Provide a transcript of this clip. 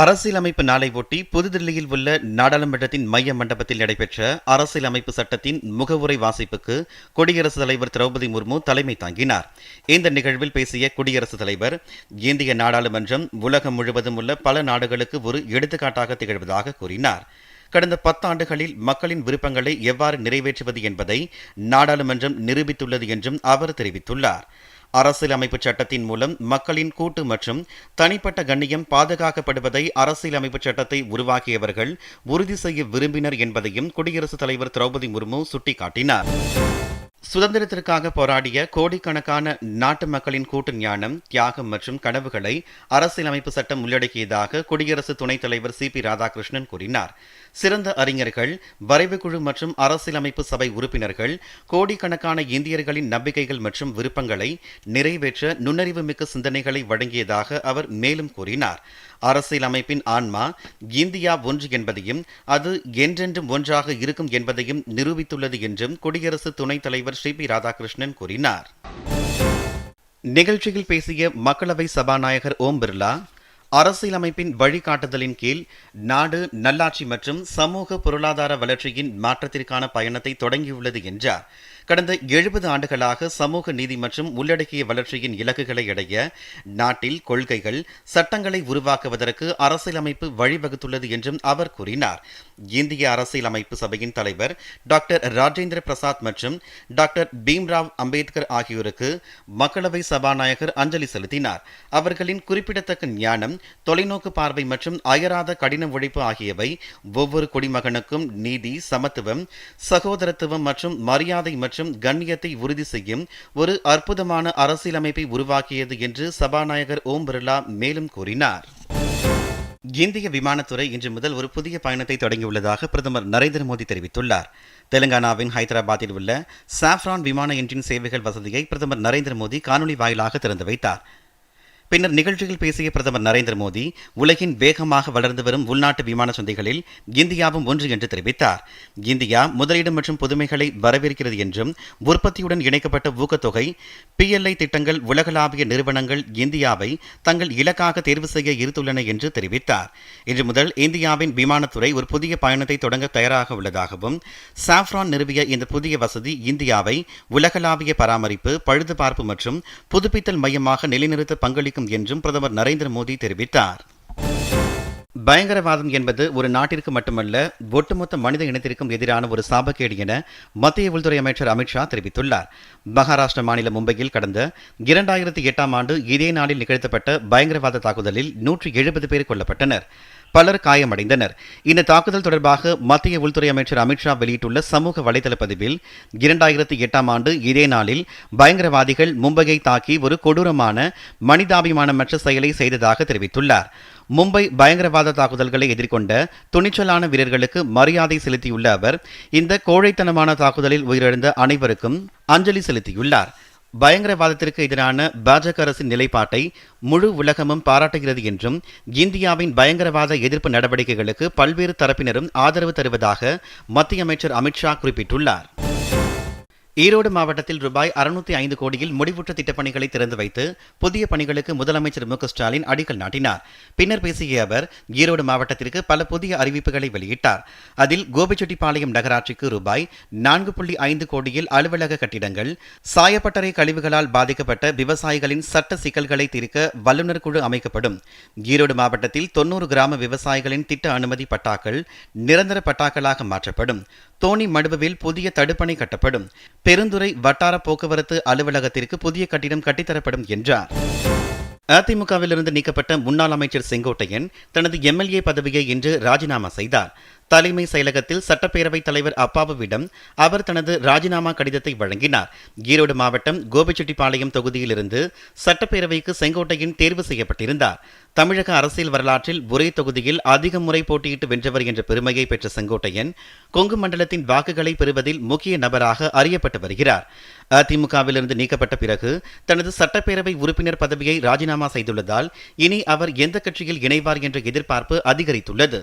அரசியலமைப்பு நாளை ஒட்டி புதுதில்லியில் உள்ள நாடாளுமன்றத்தின் மைய மண்டபத்தில் நடைபெற்ற அரசியலமைப்பு சட்டத்தின் முகவுரை வாசிப்புக்கு குடியரசுத் தலைவர் திரௌபதி முர்மு தலைமை தாங்கினார். இந்த நிகழ்வில் பேசிய குடியரசுத் தலைவர் இந்திய நாடாளுமன்றம் உலகம் முழுவதும் உள்ள பல நாடுகளுக்கு ஒரு எடுத்துக்காட்டாக திகழ்வதாக கூறினார். கடந்த பத்தாண்டுகளில் மக்களின் விருப்பங்களை எவ்வாறு நிறைவேற்றுவது என்பதை நாடாளுமன்றம் நிரூபித்துள்ளது என்றும் அவர் தெரிவித்துள்ளார். அரசியலமைப்பு சட்டத்தின் மூலம் மக்களின் கூட்டு மற்றும் தனிப்பட்ட கண்ணியம் பாதுகாக்கப்படுவதை அரசியலமைப்பு சட்டத்தை உருவாக்கியவர்கள் உறுதி செய்ய விரும்பினர் என்பதையும் குடியரசுத் தலைவர் திரௌபதி முர்மு சுட்டிக்காட்டினார். சுதந்திரத்திற்காக போராடிய கோடிக்கணக்கான நாட்டு மக்களின் கூட்டு ஞானம் தியாகம் மற்றும் கனவுகளை அரசியலமைப்பு சட்டம் உள்ளடக்கியதாக குடியரசு துணைத் தலைவர் சி பி ராதாகிருஷ்ணன் கூறினார். சிறந்த அறிஞர்கள் வரைவு குழு மற்றும் அரசியலமைப்பு சபை உறுப்பினர்கள் கோடிக்கணக்கான இந்தியர்களின் நம்பிக்கைகள் மற்றும் விருப்பங்களை நிறைவேற்ற நுண்ணறிவு மிக்க சிந்தனைகளை வழங்கியதாக அவர் மேலும் கூறினார். அரசியலமைப்பின் ஆன்மா இந்தியா ஒன்று என்பதையும் அது என்றென்றும் ஒன்றாக இருக்கும் என்பதையும் நிரூபித்துள்ளது என்றும் குடியரசு துணைத் தலைவர் ஸ்ரீ பி ராதாகிருஷ்ணன் கூறினார். நிகழ்ச்சியில் பேசிய மக்களவை சபாநாயகர் ஓம் பிர்லா அரசியலமைப்பின் வழிகாட்டுதலின் கீழ் நாடு நல்லாட்சி மற்றும் சமூக பொருளாதார வளர்ச்சியின் மாற்றத்திற்கான பயணத்தை தொடங்கியுள்ளது என்றார். கடந்த எழுபது ஆண்டுகளாக சமூக நீதி மற்றும் உள்ளடக்கிய வளர்ச்சியின் இலக்குகளை அடைய நாட்டில் கொள்கைகள் சட்டங்களை உருவாக்குவதற்கு அரசியலமைப்பு வழிவகுத்துள்ளது என்றும் அவர் கூறினார். இந்திய அரசியலமைப்பு சபையின் தலைவர் டாக்டர் ராஜேந்திர பிரசாத் மற்றும் டாக்டர் பீம்ராவ் அம்பேத்கர் ஆகியோருக்கு மக்களவை சபாநாயகர் அஞ்சலி செலுத்தினார். அவர்களின் குறிப்பிடத்தக்க ஞானம் தொலைநோக்கு பார்வை மற்றும் அயராத கடின உழைப்பு ஆகியவை ஒவ்வொரு குடிமகனுக்கும் நீதி சமத்துவம் சகோதரத்துவம் மற்றும் மரியாதை மற்றும் கண்ணியத்தை உறுதி செய்யும் ஒரு அற்புதமான அரசியலமைப்பை உருவாக்கியது என்று சபாநாயகர் ஓம் பிர்லா மேலும் கூறினார். இந்திய விமானத்துறை இன்று முதல் ஒரு புதிய பயணத்தை தொடங்கியுள்ளதாக பிரதமர் நரேந்திர மோடி தெரிவித்துள்ளார். தெலுங்கானாவின் ஹைதராபாத்தில் உள்ள சாஃப்ரான் விமான என்ஜின் சேவைகள் வசதியை பிரதமர் நரேந்திர மோடி காணொலி வாயிலாக திறந்து வைத்தார். பின்னர் நிகழ்ச்சியில் பேசிய பிரதமர் நரேந்திர மோடி உலகின் வேகமாக வளர்ந்து வரும் உள்நாட்டு விமான சந்தைகளில் இந்தியாவும் ஒன்று என்று தெரிவித்தார். இந்தியா முதலீடு மற்றும் புதுமைகளை வரவேற்கிறது என்றும் உற்பத்தியுடன் இணைக்கப்பட்ட ஊக்கத்தொகை பிஎல்ஐ திட்டங்கள் உலகளாவிய நிறுவனங்கள் இந்தியாவை தங்கள் இலக்காக தேர்வு செய்ய இருத்துள்ளன என்று தெரிவித்தார். இன்று முதல் இந்தியாவின் விமானத்துறை ஒரு புதிய பயணத்தை தொடங்க தயாராக உள்ளதாகவும் சாஃப்ரான் நிறுவிய இந்த புதிய வசதி இந்தியாவை உலகளாவிய பராமரிப்பு பழுதுபார்ப்பு மற்றும் புதுப்பித்தல் மையமாக நிலைநிறுத்த பங்களிக்கும் என்றும் பிரதமர் நரேந்திர மோடி தெரிவித்தார். பயங்கரவாதம் என்பது ஒரு நாட்டிற்கு மட்டுமல்ல ஒட்டுமொத்த மனித இனத்திற்கும் எதிரான ஒரு சாபக்கேடு என மத்திய உள்துறை அமைச்சர் அமித்ஷா தெரிவித்துள்ளார். மகாராஷ்டிர மாநில மும்பையில் கடந்த இரண்டாயிரத்தி எட்டாம் ஆண்டு இதே நாளில் நிகழ்த்தப்பட்ட பயங்கரவாத தாக்குதலில் நூற்றி எழுபது பேர் கொல்லப்பட்டனர். பலர் காயமடைந்தனர். இந்த தாக்குதல் தொடர்பாக மத்திய உள்துறை அமைச்சர் அமித்ஷா வெளியிட்டுள்ள சமூக வலைதள பதிவில் இரண்டாயிரத்தி எட்டாம் ஆண்டு இதே நாளில் பயங்கரவாதிகள் மும்பையை தாக்கி ஒரு கொடூரமான மனிதாபிமானமற்ற செயலை செய்ததாக தெரிவித்துள்ளார். மும்பை பயங்கரவாத தாக்குதல்களை எதிர்கொண்ட துணிச்சலான வீரர்களுக்கு மரியாதை செலுத்தியுள்ள அவர் இந்த கோழைத்தனமான தாக்குதலில் உயிரிழந்த அனைவருக்கும் அஞ்சலி செலுத்தியுள்ளார். பயங்கரவாதத்திற்கு எதிரான பாஜக அரசின் நிலைப்பாட்டை முழு உலகமும் பாராட்டுகிறது என்றும் இந்தியாவின் பயங்கரவாத எதிர்ப்பு நடவடிக்கைகளுக்கு பல்வேறு தரப்பினரும் ஆதரவு தருவதாக மத்திய அமைச்சர் அமித்ஷா குறிப்பிட்டுள்ளார். ஈரோடு மாவட்டத்தில் ரூபாய் அறுநூத்தி ஐந்து கோடியில் முடிவுற்ற திட்டப்பணிகளை திறந்து வைத்து புதிய பணிகளுக்கு முதலமைச்சர் மு ஸ்டாலின் அடிக்கல் நாட்டினார். பின்னர் பேசிய அவர் ஈரோடு மாவட்டத்திற்கு பல புதிய அறிவிப்புகளை வெளியிட்டார். அதில் கோபிச்செட்டிப்பாளையம் நகராட்சிக்கு ரூபாய் நான்கு புள்ளி ஐந்து கோடியில் அலுவலக கட்டிடங்கள் சாயப்பட்டறை கழிவுகளால் பாதிக்கப்பட்ட விவசாயிகளின் சட்ட சிக்கல்களை தீர்க்க வல்லுநர் குழு அமைக்கப்படும். ஈரோடு மாவட்டத்தில் தொன்னூறு கிராம விவசாயிகளின் திட்ட அனுமதி பட்டாக்கள் நிரந்தர பட்டாக்களாக மாற்றப்படும். தோணி மடுவில் புதிய தடுப்பணை கட்டப்படும். பெருந்துறை வட்டார போக்குவரத்து அலுவலகத்திற்கு புதிய கட்டிடம் கட்டித்தரப்படும் என்றார். அதிமுகவிலிருந்து நீக்கப்பட்ட முன்னாள் அமைச்சர் செங்கோட்டையன் தனது எம்எல்ஏ பதவியை இன்று ராஜினாமா செய்தார். தலைமை செயலகத்தில் சட்டப்பேரவைத் தலைவர் அப்பாவுவிடம் அவர் தனது ராஜினாமா கடிதத்தை வழங்கினார். ஈரோடு மாவட்டம் கோபிச்செட்டிப்பாளையம் தொகுதியிலிருந்து சட்டப்பேரவைக்கு செங்கோட்டையின் தேர்வு செய்யப்பட்டிருந்தார். தமிழக அரசியல் வரலாற்றில் ஒரே தொகுதியில் அதிக முறை போட்டியிட்டு வென்றவர் என்ற பெருமையை பெற்ற செங்கோட்டையன் கொங்கு மண்டலத்தின் வாக்குகளை பெறுவதில் முக்கிய நபராக அறியப்பட்டு வருகிறார். அதிமுகவிலிருந்து நீக்கப்பட்ட பிறகு தனது சட்டப்பேரவை உறுப்பினர் பதவியை ராஜினாமா செய்துள்ளதால் இனி அவர் எந்த கட்சியில் இணைவார் என்ற எதிர்பார்ப்பு அதிகரித்துள்ளது.